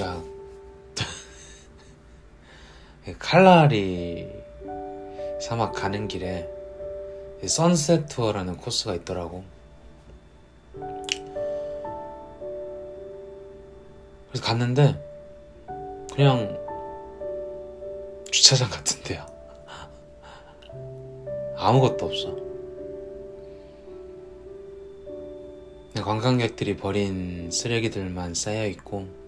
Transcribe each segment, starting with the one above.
야, 칼라리 사막 가는 길에 선셋 투어라는 코스가 있더라고. 그래서 갔는데 그냥 주차장 같은 데야. 아무것도 없어. 관광객들이 버린 쓰레기들만 쌓여 있고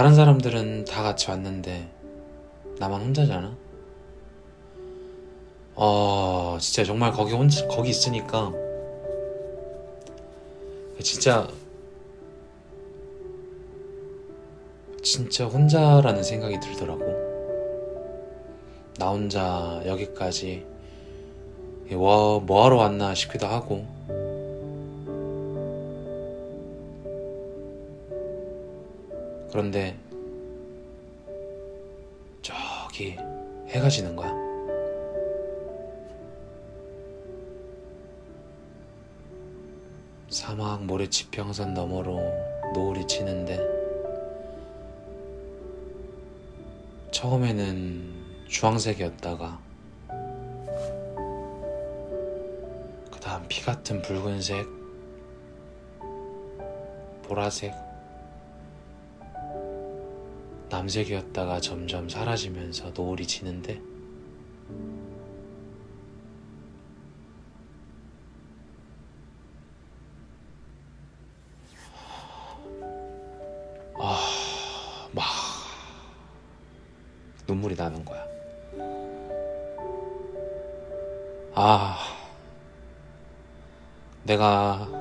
다른 사람들은 다 같이 왔는데 나만 혼자잖아. 어, 진짜 정말 거기 혼자 거기 있으니까 진짜 진짜 혼자라는 생각이 들더라고. 나 혼자 여기까지 뭐, 뭐 하러 왔나 싶기도 하고. 그런데 저기 해가 지는 거야. 사막 모래 지평선 너머로 노을이 치는데 처음에는 주황색이었다가 그 다음 피 같은 붉은색 보라색 남색이었다가 점점 사라지면서 노을이 지는데 아, 막 눈물이 나는 거야. 아, 내가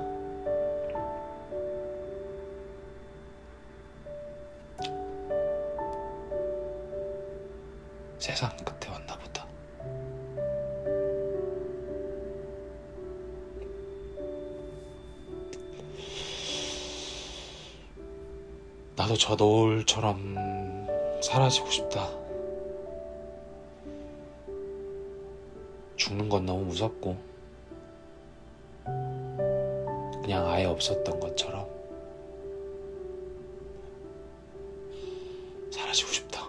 세상 끝에 왔나 보다. 나도 저 노을처럼 사라지고 싶다. 죽는 건 너무 무섭고, 그냥 아예 없었던 것처럼 사라지고 싶다.